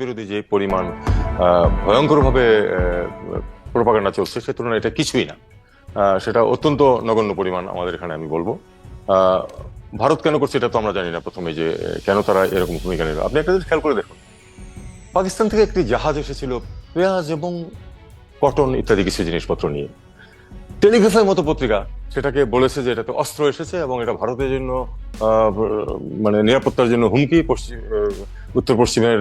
বিরোধী যে পরিমাণ ভয়ঙ্করভাবে প্রপাগান্ডা চলছে, সে তুলনায় এটা কিছুই না। সেটা অত্যন্ত নগণ্য পরিমাণ আমাদের এখানে আমি বলব। ভারত কেন করছে এটা তো আমরা জানি না প্রথমে যে কেন তারা এরকম ভূমিকা নিল। আপনি একটা খেয়াল করে দেখুন। পাকিস্তান থেকে একটি জাহাজ এসেছিল, পেঁয়াজ এবং কটন ইত্যাদি কিছু জিনিসপত্র নিয়ে। টেলিগ্রাফের মতো পত্রিকা সেটাকে বলেছে যে এটাতে অস্ত্র এসেছে এবং এটা ভারতের জন্য মানে নিরাপত্তার জন্য হুমকি, পশ্চিম উত্তর পশ্চিমের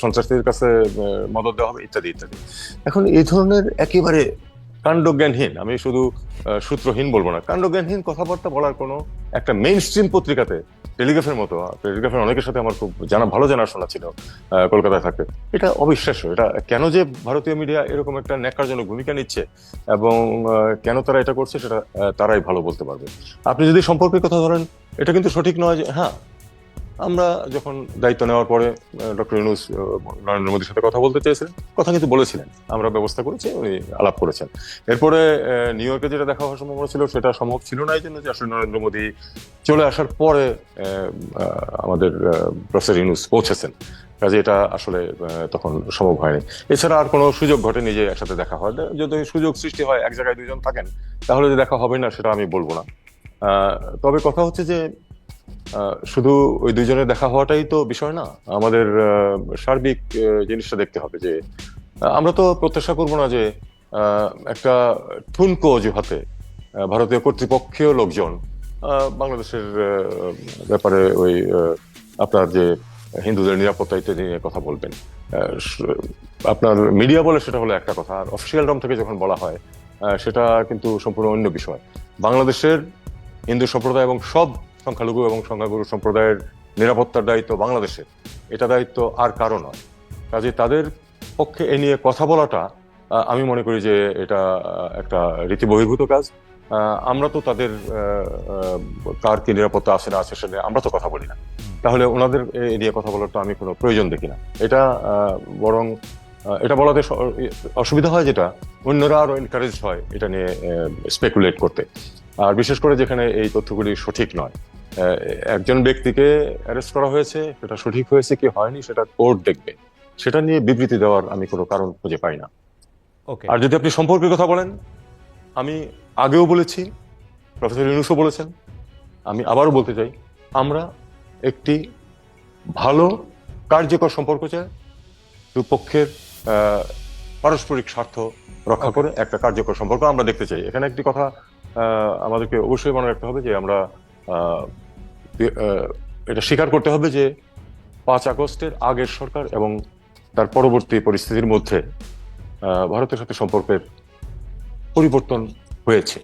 সন্ত্রাসীদের কাছে মদত দেওয়া হবে, ইত্যাদি ইত্যাদি। এখন এই ধরনের একেবারে কাণ্ডজ্ঞানহীন, আমি শুধু সূত্রহীন বলব না, কাণ্ডজ্ঞানহীন কথাবার্তা বলার কোনো একটা মেইন স্ট্রিম পত্রিকাতে টেলিগ্রাফের মতো টেলিগ্রাফের অনেকের সাথে আমার খুব জানা, ভালো জানাশোনা ছিল কলকাতায় থাকতে এটা অবিশ্বাস্য, এটা কেন যে ভারতীয় মিডিয়া এরকম একটা ন্যাক্কারজনক ভূমিকা নিচ্ছে এবং কেন তারা এটা করছে সেটা তারাই ভালো বলতে পারবে। আপনি যদি সম্পর্কের কথা ধরেন, এটা কিন্তু সঠিক নয় যে হ্যাঁ আমরা যখন দায়িত্ব নেওয়ার পরে ডক্টর ইউনুস নরেন্দ্র মোদীর সাথে কথা বলতে চেয়েছিলেন, কথা কিন্তু বলেছিলেন। আমরা ব্যবস্থা করেছি, উনি আলাপ করেছেন। এরপরে নিউ ইয়র্কে যেটা দেখা হওয়ার সম্ভাবনা ছিল, সেটা সম্ভব ছিল না এই জন্য যে আসলে নরেন্দ্র মোদী চলে আসার পরে আমাদের প্রফেসর ইউনুস পৌঁছেছেন। কাজে এটা আসলে তখন সম্ভব হয়নি। এছাড়া আর কোনো সুযোগ ঘটেনি যে একসাথে দেখা হয়। যদি সুযোগ সৃষ্টি হয়, এক জায়গায় দুজন থাকেন, তাহলে যে দেখা হবে না, সেটা আমি বলব না। তবে কথা হচ্ছে যে শুধু ওই দুইজনের দেখা হওয়াটাই তো বিষয় না, আমাদের সার্বিক জিনিসটা দেখতে হবে যে আমরা তো প্রত্যাশা করব না যে একটা ঠুনকো অজুহাতে ভারতীয় কর্তৃপক্ষীয় লোকজন বাংলাদেশের ব্যাপারে ওই আপনার যে হিন্দুদের নিরাপত্তা ইত্যাদি নিয়ে কথা বলবেন। আপনার মিডিয়া বলে সেটা হলো একটা কথা, আর অফিসিয়াল রম থেকে যখন বলা হয় সেটা কিন্তু সম্পূর্ণ অন্য বিষয়। বাংলাদেশের হিন্দু সম্প্রদায় এবং সব সংখ্যালঘু এবং সংখ্যাগুরু সম্প্রদায়ের নিরাপত্তার দায়িত্ব বাংলাদেশের। এটা দায়িত্ব আর কারও নয়। কাজে তাদের পক্ষে এ নিয়ে কথা বলাটা আমি মনে করি যে এটা একটা রীতি বহির্ভূত কাজ। আমরা তো তাদের কার কি নিরাপত্তা আছে না আছে সেটা আমরা তো কথা বলি না। তাহলে ওনাদের এ নিয়ে কথা বলার তো আমি কোনো প্রয়োজন দেখি না। এটা বরং এটা বলাতে অসুবিধা হয় যেটা, অন্যরা আরও এনকারেজ হয় এটা নিয়ে স্পেকুলেট করতে। আর বিশেষ করে যেখানে এই তথ্যগুলি সঠিক নয়। একজন ব্যক্তিকে অ্যারেস্ট করা হয়েছে সেটা সঠিক হয়েছে কি হয়নি সেটা কোর্ট দেখবে। সেটা নিয়ে বিবৃতি দেওয়ার আমি কোনো কারণ খুঁজে পাই না। ওকে আর যদি আপনি সম্পর্কের কথা বলেন আমি আগেও বলেছি প্রফেসর ইউনুসও বলেছেন আমি আবারও বলতে চাই আমরা একটি ভালো কার্যকর সম্পর্ক চাই দুপক্ষের পারস্পরিক স্বার্থ রক্ষা করে একটা কার্যকর সম্পর্ক আমরা দেখতে চাই। এখানে একটি কথা আমাদেরকে অবশ্যই মনে রাখতে হবে যে আমরা এটা স্বীকার করতে হবে যে পাঁচ আগস্টের আগের সরকার এবং তার পরবর্তী পরিস্থিতির মধ্যে ভারতের সাথে সম্পর্কের পরিবর্তন হয়েছে।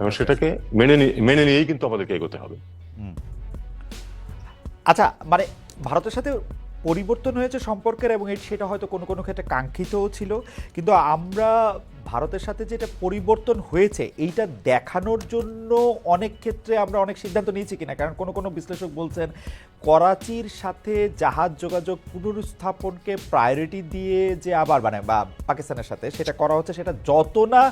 এবং সেটাকে মেনে মেনে নিয়েই কিন্তু আমাদেরকে এগোতে হবে। আচ্ছা মানে ভারতের সাথে পরিবর্তন হয়েছে সম্পর্কের এবং সেটা হয়তো কোনো কোনো ক্ষেত্রে কাঙ্ক্ষিতও ছিল। কিন্তু আমরা ভারতের সাথে যেটা পরিবর্তন হয়েছে, এইটা দেখানোর জন্য অনেক ক্ষেত্রে আমরা অনেক সিদ্ধান্ত নিয়েছি কিনা। কারণ কোনো কোনো বিশ্লেষক বলছেন, করাচির সাথে জাহাজ যোগাযোগ পুনরুস্থাপনকে প্রায়োরিটি দিয়ে যে আবার মানে বা পাকিস্তানের সাথে সেটা করা হচ্ছে, সেটা যত না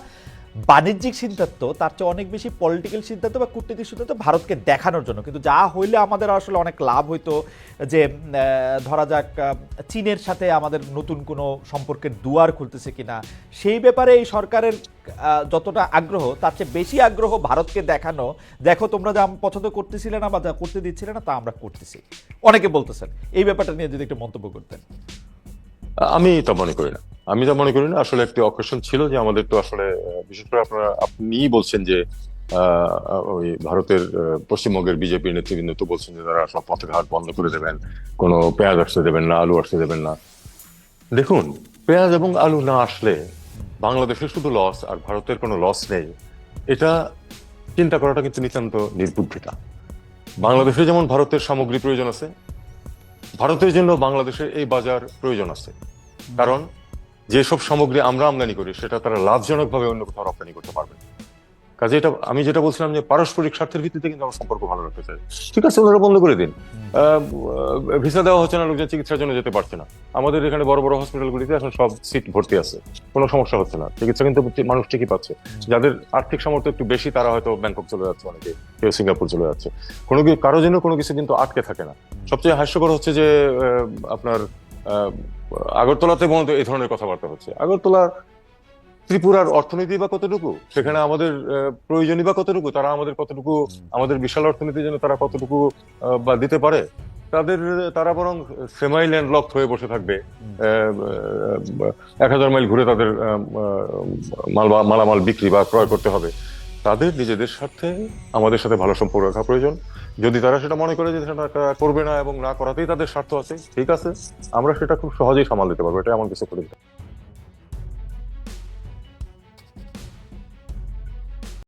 বাণিজ্যিক সিদ্ধান্ত, তার চেয়ে অনেক বেশি পলিটিক্যাল সিদ্ধান্ত বা কূটনীতিক সিদ্ধান্ত ভারতকে দেখানোর জন্য। কিন্তু যা হইলে আমাদের আসলে অনেক লাভ হইতো যে ধরা যাক চীনের সাথে আমাদের নতুন কোনো সম্পর্কের দুয়ার খুলতেছে কিনা, সেই ব্যাপারে এই সরকারের যতটা আগ্রহ, তার চেয়ে বেশি আগ্রহ ভারতকে দেখানো। দেখো তোমরা যা পছন্দ করতেছিলে না বা যা করতে দিচ্ছিলে না, তা আমরা করতেছি। অনেকে বলতেছেন, এই ব্যাপারটা নিয়ে যদি একটু মন্তব্য করতেন। আমি তা মনে করি না। আমি তা মনে করি না। আসলে একটি অকেশন ছিল যে আমাদের তো আসলে বিশেষ করে আপনারা, আপনিই বলছেন যে ওই ভারতের পশ্চিমবঙ্গের বিজেপি নেতৃবৃন্দ তো বলছেন যে তারা সব পথে ঘাট বন্ধ করে দেবেন, কোনো পেঁয়াজ আসতে দেবেন না, আলু আসতে দেবেন না। দেখুন, পেঁয়াজ এবং আলু না আসলে বাংলাদেশের শুধু লস আর ভারতের কোনো লস নেই, এটা চিন্তা করাটা কিন্তু নিতান্ত নির্বুদ্ধিতা। বাংলাদেশে যেমন ভারতের সামগ্রী প্রয়োজন আছে, ভারতের জন্য বাংলাদেশের এই বাজার প্রয়োজন আছে। কারণ যেসব সামগ্রী আমরা আমদানি করি সেটা তারা লাভজনকভাবে অন্য কোথাও রপ্তানি করতে পারবে কাজে এটা আমি যেটা বলছিলাম যে পারস্পরিক স্বার্থের ভিত্তিতে কিন্তু আমরা সম্পর্ক ভালো রাখতে চাই। ঠিক আছে ওনারা বন্ধ করে দিন। ভিসা দেওয়া হচ্ছে না লোকজন চিকিৎসার জন্য যেতে পারছে না। আমাদের এখানে বড় বড় হসপিটালগুলিতে এখন সব সিট ভর্তি আছে। কোনো সমস্যা হচ্ছে না। চিকিৎসা কিন্তু মানুষ ঠিকই পাচ্ছে। যাদের আর্থিক সামর্থ্য একটু বেশি তারা হয়তো ব্যাংকক চলে যাচ্ছে অনেকে কেউ সিঙ্গাপুর চলে যাচ্ছে। কোনো কারও জন্য কোনো কিছু কিন্তু আটকে থাকে না। সবচেয়ে হাস্যকর হচ্ছে যে আপনার আগরতলাতে মূলত এই ধরনের কথাবার্তা হচ্ছে। আগরতলা ত্রিপুরার অর্থনীতি বা কতটুকু? সেখানে আমাদের প্রয়োজনই বা কতটুকু? তারা আমাদের কতটুকু আমাদের বিশাল অর্থনীতির জন্য তারা কতটুকু বা দিতে পারে? তাদের তারা বরং সেমাই ল্যান্ড লক হয়ে বসে থাকবে। এক হাজার মাইল ঘুরে তাদের মাল মালামাল বিক্রি বা ক্রয় করতে হবে। তাদের নিজেদের স্বার্থে আমাদের সাথে ভালো সম্পর্ক রাখা প্রয়োজন। যদি তারা সেটা মনে করে যে সেটা করবে না এবং না করাতেই তাদের স্বার্থ আছে, ঠিক আছে, আমরা সেটা খুব সহজেই সামাল দিতে পারব, এটা এমন কিছু করে